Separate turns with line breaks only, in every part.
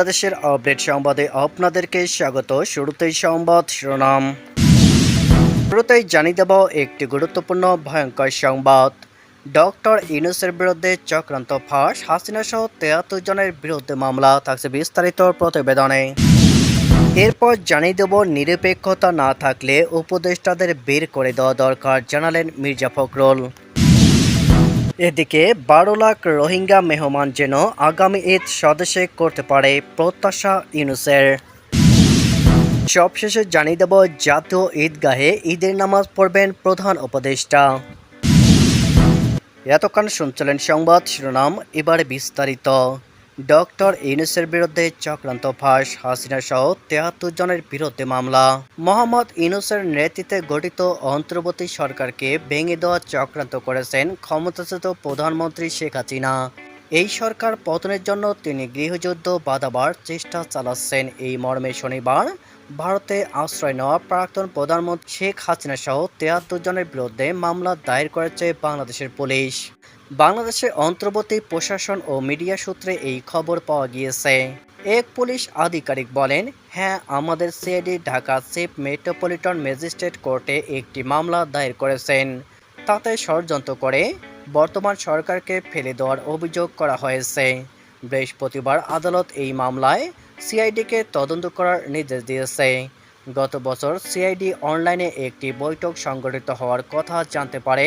বাংলাদেশের আপডেট সংবাদে আপনাদেরকে স্বাগত। শুরুতেই সংবাদ শিরোনাম। শুরুতেই জানিয়ে দেব একটি গুরুত্বপূর্ণ ভয়ঙ্কর সংবাদ। ডক্টর ইউনুসের বিরুদ্ধে চক্রান্ত ফাঁস, হাসিনা সহ তেয়াত্তর জনের বিরুদ্ধে মামলা, থাকছে বিস্তারিত প্রতিবেদনে। এরপর জানিয়ে দেব নিরপেক্ষতা না থাকলে উপদেষ্টাদের বের করে দেওয়া দরকার, জানালেন মির্জা ফখরুল। এদিকে বারো লাখ রোহিঙ্গা মেহমান যেন আগামী ঈদ স্বদেশে করতে পারে প্রত্যাশা ইউনুসের। সবশেষে জানিয়ে দেব, জাতীয় ঈদগাহে ঈদের নামাজ পড়বেন প্রধান উপদেষ্টা। এতক্ষণ শুনছিলেন সংবাদ শিরোনাম, এবারে বিস্তারিত। ডক্টর ইউনুসের বিরুদ্ধে চক্রান্ত ফাঁস, হাসিনা সহ তেহাত্তর জনের বিরুদ্ধে মামলা। মোহাম্মদ ইউনুসের নেতৃত্বে গঠিত অন্তর্বর্তী সরকারকে ভেঙে দেওয়া চক্রান্ত করেছেন ক্ষমতাচ্যুত প্রধানমন্ত্রী শেখ হাসিনা। এই সরকার পতনের জন্য তিনি গৃহযুদ্ধ বাধাবার চেষ্টা চালাচ্ছেন। এই মর্মে শনিবার ভারতে আশ্রয় নেওয়া প্রাক্তন প্রধানমন্ত্রী শেখ হাসিনা সহ তেহাত্তর জনের বিরুদ্ধে মামলা দায়ের করেছে বাংলাদেশের পুলিশ। বাংলাদেশে অন্তর্বর্তী প্রশাসন ও মিডিয়া সূত্রে এই খবর পাওয়া গিয়েছে। এক পুলিশ আধিকারিক বলেন হ্যাঁ আমাদের CID Dhaka chief metropolitan magistrate কোর্টে একটি মামলা দায়ের করেছেন। তাতে ষড়যন্ত্র করে বর্তমান সরকারকে ফেলে দেওয়ার অভিযোগ করা হয়েছে। বৃহস্পতিবার আদালত এই মামলায় সিআইডিকে তদন্ত করার নির্দেশ দিয়েছে। গত বছর সিআইডি অনলাইনে একটি বৈঠক সংগঠিত হওয়ার কথা জানতে পারে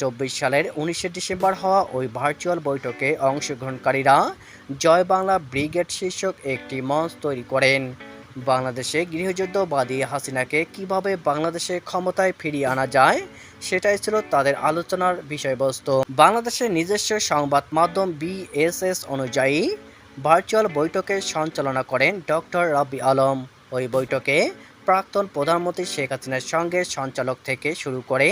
চব্বিশ সালের উনিশে ডিসেম্বর হওয়া ওই ভার্চুয়াল বৈঠকে অংশগ্রহণকারীরা জয় বাংলা ব্রিগেড শীর্ষক একটি মঞ্চ তৈরি করেন। বাংলাদেশে গৃহযুদ্ধবাদী হাসিনাকে কীভাবে বাংলাদেশে ক্ষমতায় ফিরিয়ে আনা যায়, সেটাই ছিল তাদের আলোচনার বিষয়বস্তু। বাংলাদেশের নিজস্ব সংবাদ মাধ্যম বিএসএস অনুযায়ী ভার্চুয়াল বৈঠকে সঞ্চালনা করেন ডক্টর রবি আলম। ওই বৈঠকে প্রাক্তন প্রধানমন্ত্রী শেখ হাসিনার সঙ্গে সঞ্চালক থেকে শুরু করে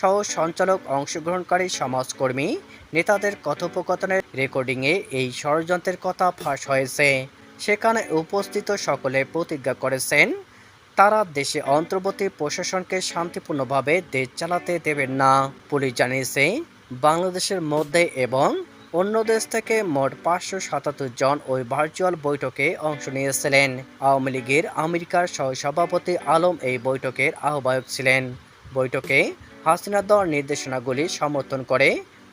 সহ সঞ্চালক অংশগ্রহণকারী সমাজকর্মী নেতাদের কথোপকথনের রেকর্ডিংয়ে এই ষড়যন্ত্রের কথা ফাঁস হয়েছে। সেখানে উপস্থিত সকলে প্রতিজ্ঞা করেছেন, তারা দেশে অন্তর্বর্তী প্রশাসনকে শান্তিপূর্ণভাবে দেশ চালাতে দেবেন না। পুলিশ জানিয়েছে, বাংলাদেশের মধ্যে এবং অন্য দেশ থেকে মোট পাঁচশো সাতাত্তর জন ওই ভার্চুয়াল বৈঠকে অংশ নিয়েছিলেন। আওয়ামী লীগের আমেরিকার সহসভাপতি আলম এই বৈঠকের আহ্বায়ক ছিলেন। বৈঠকে হাসিনা দর নির্দেশনাগুলি সমর্থন করে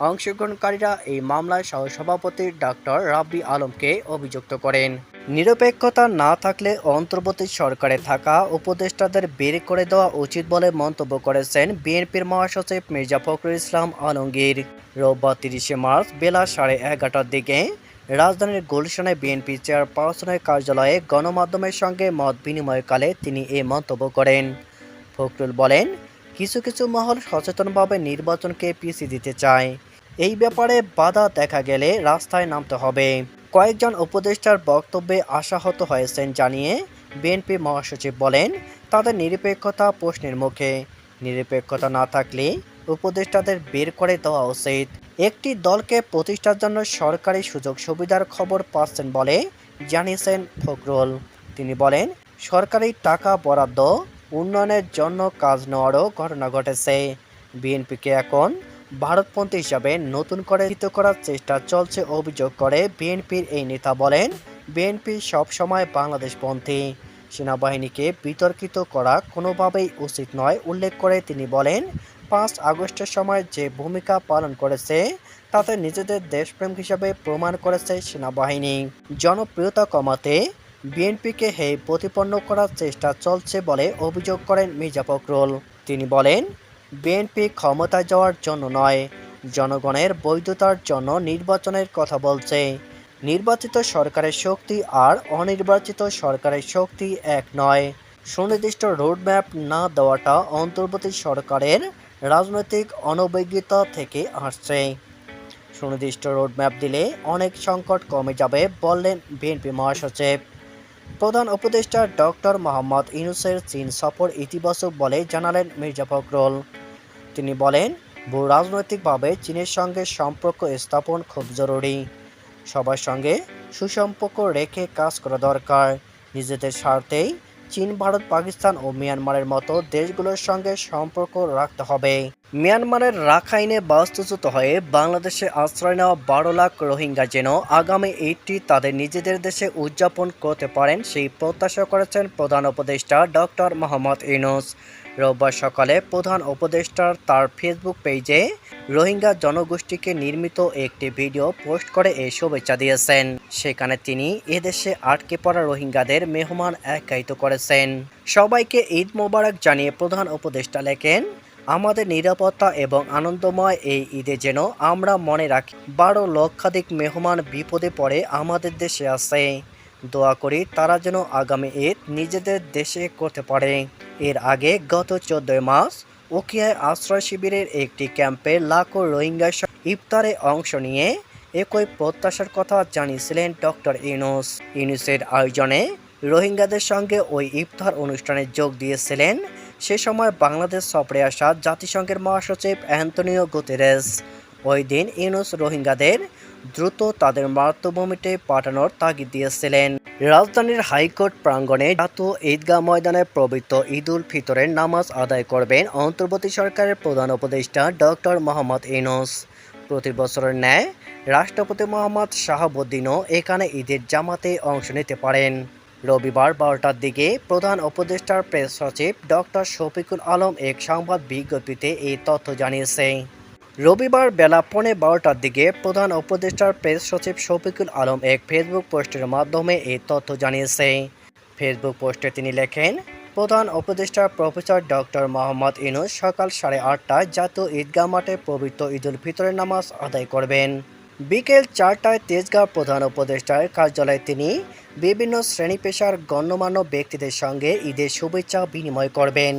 অংশগ্রহণকারীরা এই মামলায় সহসভাপতি ডক্টর রাব্বি আলমকে অভিযুক্ত করেন। নিরপেক্ষতা না থাকলে অন্তর্বর্তী সরকারে থাকা উপদেষ্টাদের বের করে দেওয়া উচিত বলে মন্তব্য করেছেন বিএনপির মহাসচিব মির্জা ফখরুল ইসলাম আলমগীর। রোববার তিরিশে মার্চ বেলা সাড়ে এগারোটার দিকে রাজধানীর গুলশানে বিএনপি চেয়ারপারসনের কার্যালয়ে গণমাধ্যমের সঙ্গে মত বিনিময়কালে তিনি এ মন্তব্য করেন। ফখরুল বলেন, কিছু কিছু মহল সচেতনভাবে নির্বাচনকে পিছিয়ে দিতে চায়। এই ব্যাপারে বাধা দেখা গেলে রাস্তায় নামতে হবে। কয়েকজন উপদেষ্টার বক্তব্যে আশাহত হয়েছেন জানিয়ে বিএনপি মহাসচিব বলেন, তাদের নিরপেক্ষতা প্রশ্নের মুখে। নিরপেক্ষতা না থাকলে উপদেষ্টাদের বের করে দেওয়া উচিত। একটি দলকে প্রতিষ্ঠার জন্য সরকারি সুযোগ সুবিধার খবর পাচ্ছেন বলে জানিয়েছেন ফখরুল। তিনি বলেন, সরকারি টাকা বরাদ্দ উন্নয়নের জন্য কাজ নেওয়ারও ঘটনা ঘটেছে। বিএনপিকে এখন ভারতপন্থী হিসাবে নতুন করে চিত্রিত করার চেষ্টা চলছে অভিযোগ করে বিএনপির এই নেতা বলেন, বিএনপি সবসময় বাংলাদেশপন্থী। সেনাবাহিনীকে বিতর্কিত করা কোনোভাবেই উচিত নয়, উল্লেখ করে তিনি বলেন, পাঁচ আগস্টের সময় যে ভূমিকা পালন করেছে, তাতে নিজেদের দেশপ্রেম হিসাবে প্রমাণ করেছে সেনাবাহিনী। জনপ্রিয়তা কমাতে বিএনপিকে হে প্রতিপন্ন করার চেষ্টা চলছে বলে অভিযোগ করেন মির্জা ফখরুল। তিনি বলেন বিএনপি ক্ষমতায় যাওয়ার জন্য নয়, জনগণের বৈধতার জন্য নির্বাচনের কথা বলছে। নির্বাচিত সরকারের শক্তি আর অনির্বাচিত সরকারের শক্তি এক নয়। সুনির্দিষ্ট রোডম্যাপ না দেওয়াটা অন্তর্বর্তী সরকারের রাজনৈতিক অনভিজ্ঞতা থেকে আসছে। সুনির্দিষ্ট রোডম্যাপ দিলে অনেক সংকট কমে যাবে বললেন বিএনপি মহাসচিব। প্রধান উপদেষ্টা ডক্টর মোহাম্মদ ইউনুসের চীন সফর ইতিবাচক বলে জানালেন মির্জা ফখরুল। তিনি বলেন, ভূ রাজনৈতিকভাবে চীনের সঙ্গে সম্পর্ক স্থাপন খুব জরুরি। সবার সঙ্গে সুসম্পর্ক রেখে কাজ করা দরকার। নিজেদের স্বার্থেই চীন, ভারত, পাকিস্তান ও মিয়ানমারের মতো দেশগুলোর সঙ্গে সম্পর্ক রাখতে হবে। মিয়ানমারের রাখাইনে বাস্তুচ্যুত হয়ে বাংলাদেশে আশ্রয় নেওয়া বারো লাখ রোহিঙ্গা যেন আগামী ঈদটি তাদের নিজেদের দেশে উদযাপন করতে পারেন, সেই প্রত্যাশা করেছেন প্রধান উপদেষ্টা ডক্টর মোহাম্মদ ইউনুস। রোববার সকালে প্রধান উপদেষ্টার তার ফেসবুক পেজে রোহিঙ্গা জনগোষ্ঠীকে নির্মিত একটি ভিডিও পোস্ট করে এই শুভেচ্ছা দিয়েছেন। সেখানে তিনি এদেশে আটকে পড়া রোহিঙ্গাদের মেহমান একায়িত করেছেন। সবাইকে ঈদ মোবারক জানিয়ে প্রধান উপদেষ্টা লেখেন, আমাদের নিরাপত্তা এবং আনন্দময় এই ঈদে যেন আমরা মনে রাখি, বারো লক্ষাধিক মেহমান বিপদে পড়ে আমাদের দেশে আছে। দোয়া করি তারা যেন আগামী ঈদ নিজেদের দেশে করতে পারে। এর আগে গত চোদ্দই মাস ওকিয়ায় আশ্রয় শিবিরের একটি ক্যাম্পে লাখো রোহিঙ্গা ইফতারে অংশ নিয়ে একই প্রত্যাশার কথা জানিয়েছিলেন ডক্টর ইউনুস। ইউনুসের আয়োজনে রোহিঙ্গাদের সঙ্গে ওই ইফতার অনুষ্ঠানে যোগ দিয়েছিলেন। সে সময় বাংলাদেশ সফরে আসা জাতিসংঘের মহাসচিব অ্যান্তনিও গুতেরেস। ওই দিন ইউনুস রোহিঙ্গাদের দ্রুত তাদের মাতৃভূমিতে পাঠানোর তাগিদ দিয়েছিলেন। রাজধানীর হাইকোর্ট প্রাঙ্গণে জাতীয় ঈদগাহ ময়দানে প্রবৃত্ত ঈদ উল ফিতরের নামাজ আদায় করবেন অন্তর্বর্তী সরকারের প্রধান উপদেষ্টা ডক্টর মোহাম্মদ ইউনুস। প্রতি বছরের ন্যায় রাষ্ট্রপতি মোহাম্মদ শাহাবুদ্দিনও এখানে ঈদের জামাতে অংশ নিতে পারেন। রবিবার বারোটার দিকে প্রধান উপদেষ্টার প্রেস সচিব ডক্টর শফিকুল আলম এক সংবাদ বিজ্ঞপ্তিতে এই তথ্য জানিয়েছে রবিবার বেলা পৌনে বারোটার দিকে প্রধান উপদেষ্টার প্রেস সচিব শফিকুল আলম এক ফেসবুক পোস্টের মাধ্যমে এই তথ্য জানিয়েছে। ফেসবুক পোস্টে তিনি লেখেন, প্রধান উপদেষ্টা প্রফেসর ডক্টর মোহাম্মদ ইনুস সকাল সাড়ে আটটায় জাতীয় ঈদগাহ মাঠে পবিত্র ঈদুল ফিতরের নামাজ আদায় করবেন। বিকেল চারটায় তেজগাঁও প্রধান উপদেষ্টার কার্যালয়ে তিনি বিভিন্ন শ্রেণি পেশার গণ্যমান্য ব্যক্তিদের সঙ্গে ঈদের শুভেচ্ছা বিনিময় করবেন।